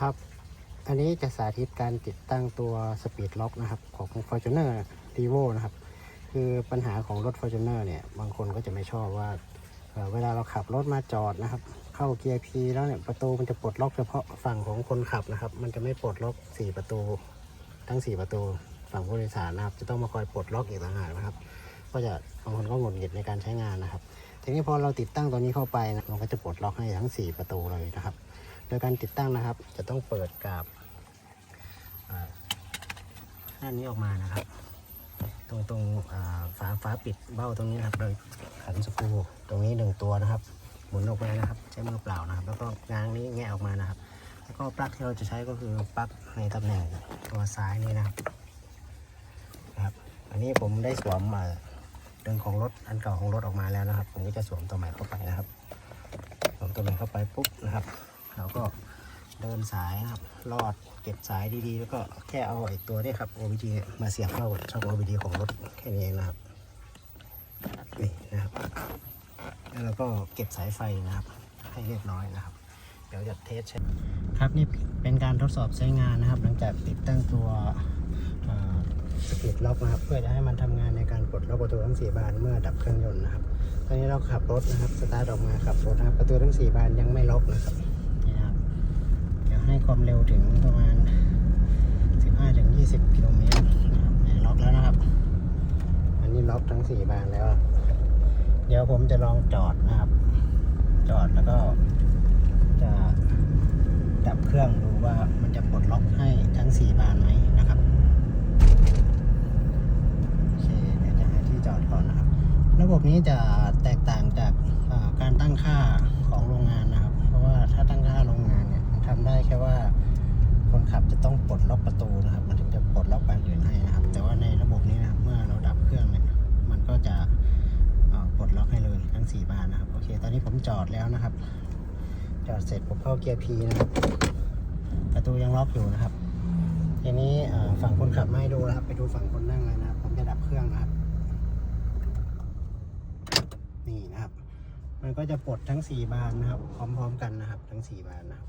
ครับ อันนี้จะสาธิตการติดตั้งตัวสปีดล็อกนะครับของ Fortuner r e v o นะครับ คือปัญหาของรถ Fortuner เนี่ย บางคนก็จะไม่ชอบว่าเเวลาเราขับรถมาจอดนะครับ เข้าเกียร์ P แล้วเนี่ยประตูมันจะปลดล็อกเฉพาะฝั่งของคนขับนะครับ มันจะไม่ปลดล็อก 4 ประตู ทั้ง 4 ประตูฝั่งผู้โดยสารนะครับ จะต้องมาคอยปลดล็อกอีกต่างหากนะครับ ก็จะบางคนก็หงุดหงิดในการใช้งานนะครับ ทีนี้พอเราติดตั้งตัวนี้เข้าไปนะมันก็จะปลดล็อกให้ทั้ง 4 ประตูเลยนะครับ โดยการติดตั้งนะครับ จะต้องเปิดกาบอ่าด้านนี้ออกมานะครับ ตรงตรงฝาฝาปิดเบ้าตรงนี้นะครับโดยขันสกรูตรงนี้หนึ่งตัวนะครับหมุนออกมานะครับ ใช้มือเปล่านะครับ แล้วก็ง้างนี้แงะออกมานะครับ แล้วก็ปลั๊กที่เราจะใช้ก็คือปลั๊กในตำแหน่งตัวซ้ายนี้นะครับนะครับ อันนี้ผมได้สวมมา ดึงของรถอันเก่าของรถออกมาแล้วนะครับ ผมก็จะสวมตัวใหม่เข้าไปนะครับสวมตัวใหม่เข้าไปปุ๊บนะครับ เราก็เดินสายนะครับลอดเก็บสายดีๆ แล้วก็แค่เอาไอ้ตัวนี้ครับ OBD มาเสียบเข้ากับช่อง OBD ของรถแค่นี้เองนะครับนี่นะครับ แล้วเราก็เก็บสายไฟนะครับ ให้เรียบร้อยนะครับ เดี๋ยวจะเทสใช้ครับนี่เป็นการทดสอบใช้งานนะครับ หลังจากติดตั้งตัว สปีดล็อกนะครับ เพื่อจะให้มันทำงานในการปลดล็อกประตูทั้ง 4 บานเมื่อดับเครื่องยนต์นะครับ ตอนนี้เราขับรถนะครับสตาร์ทออกมาขับรถนะครับ ประตูทั้ง 4 บานยังไม่ล็อกนะครับนี่ครับเดี๋ยวให้ความเร็วถึงประมาณ 15-20 กิโลเมตรนะครับนี่ล็อกแล้วนะครับ อันนี้ล็อกทั้ง 4 บานแล้ว เดี๋ยวผมจะลองจอดนะครับ จอดแล้วก็จะดับเครื่องดูว่ามันจะปลดล็อกให้ทั้ง 4 บานไหมนะครับ โอเค เดี๋ยวจะให้ที่จอดก่อนนะครับ ระบบนี้จะแตกต่างจากการตั้งค่าของโรงงานนะครับ เพราะว่าถ้าตั้งค่าโรงงานเนี่ยทำได้แค่ว่า คนขับจะต้องปลดล็อกประตูนะครับ มันถึงจะปลดล็อกบานอื่นให้นะครับ แต่ว่าในระบบนี้นะครับเมื่อเราดับเครื่องเนี่ยมันก็จะปลดล็อกให้เลยทั้ง 4 บานนะครับโอเค ตอนนี้ผมจอดแล้วนะครับ จอดเสร็จผมเข้าเกียร์ P นะครับ ประตูยังล็อกอยู่นะครับทีนี้ฝั่งคนขับไม่ดูนะครับไปดูฝั่งคนนั่งเลยนะครับ ผมจะดับเครื่องนะครับ นี่นะครับ มันก็จะปลดทั้ง 4 บานนะครับ พร้อมๆกันนะครับ ทั้ง 4 บานนะครับ